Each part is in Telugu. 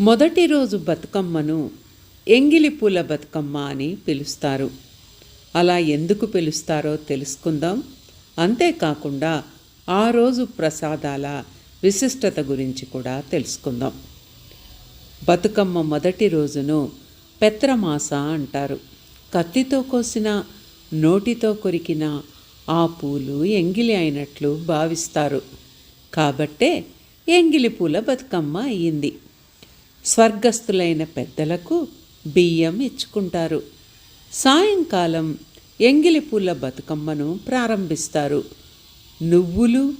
మొదటి రోజు బతుకమ్మను ఎంగిలి పూల బతుకమ్మ అని పిలుస్తారు. అలా ఎందుకు పిలుస్తారో తెలుసుకుందాం. అంతేకాకుండా ఆ రోజు ప్రసాదాల విశిష్టత గురించి కూడా తెలుసుకుందాం. బతుకమ్మ మొదటి రోజును పెత్రమాస అంటారు. కత్తితో కోసిన నోటితో కొరికిన ఆ పూలు ఎంగిలి అయినట్లు భావిస్తారు. కాబట్టే ఎంగిలి పూల బతుకమ్మ అయ్యింది. స్వర్గస్థులైన పెద్దలకు బియ్యం ఇచ్చుకుంటారు. సాయంకాలం ఎంగిలి పూల బతుకమ్మను ప్రారంభిస్తారు. నువ్వులు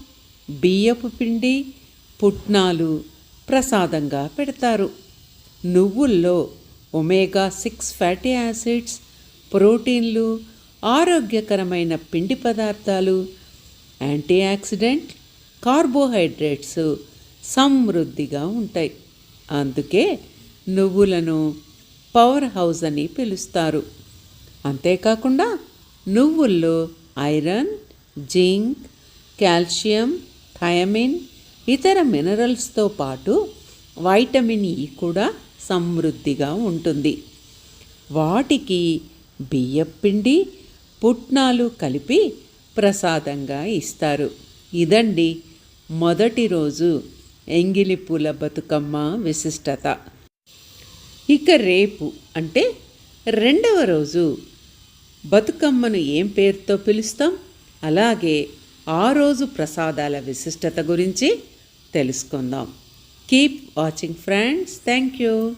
బియ్యపు పిండి పుట్నాలు ప్రసాదంగా పెడతారు. నువ్వుల్లో ఒమేగా సిక్స్ ఫ్యాటీ యాసిడ్స్ ప్రోటీన్లు ఆరోగ్యకరమైన పిండి పదార్థాలు యాంటీ ఆక్సిడెంట్ కార్బోహైడ్రేట్స్ సమృద్ధిగా ఉంటాయి. అందుకే నువ్వులను పవర్ హౌస్ అని పిలుస్తారు. అంతేకాకుండా నువ్వుల్లో ఐరన్ జింక్ కాల్షియం థయమిన్ ఇతర మినరల్స్తో పాటు వైటమిన్ ఈ e కూడా సమృద్ధిగా ఉంటుంది. వాటికి బియ్యపిండి పుట్నాలు కలిపి ప్రసాదంగా ఇస్తారు. ఇదండి మొదటి రోజు ఎంగిలి పూల బతుకమ్మ విశిష్టత. ఇక రేపు అంటే రెండవ రోజు బతుకమ్మను ఏం పేరుతో పిలుస్తాం? అలాగే ఆ రోజు ప్రసాదాల విశిష్టత గురించి తెలుసుకుందాం. Keep watching friends thank you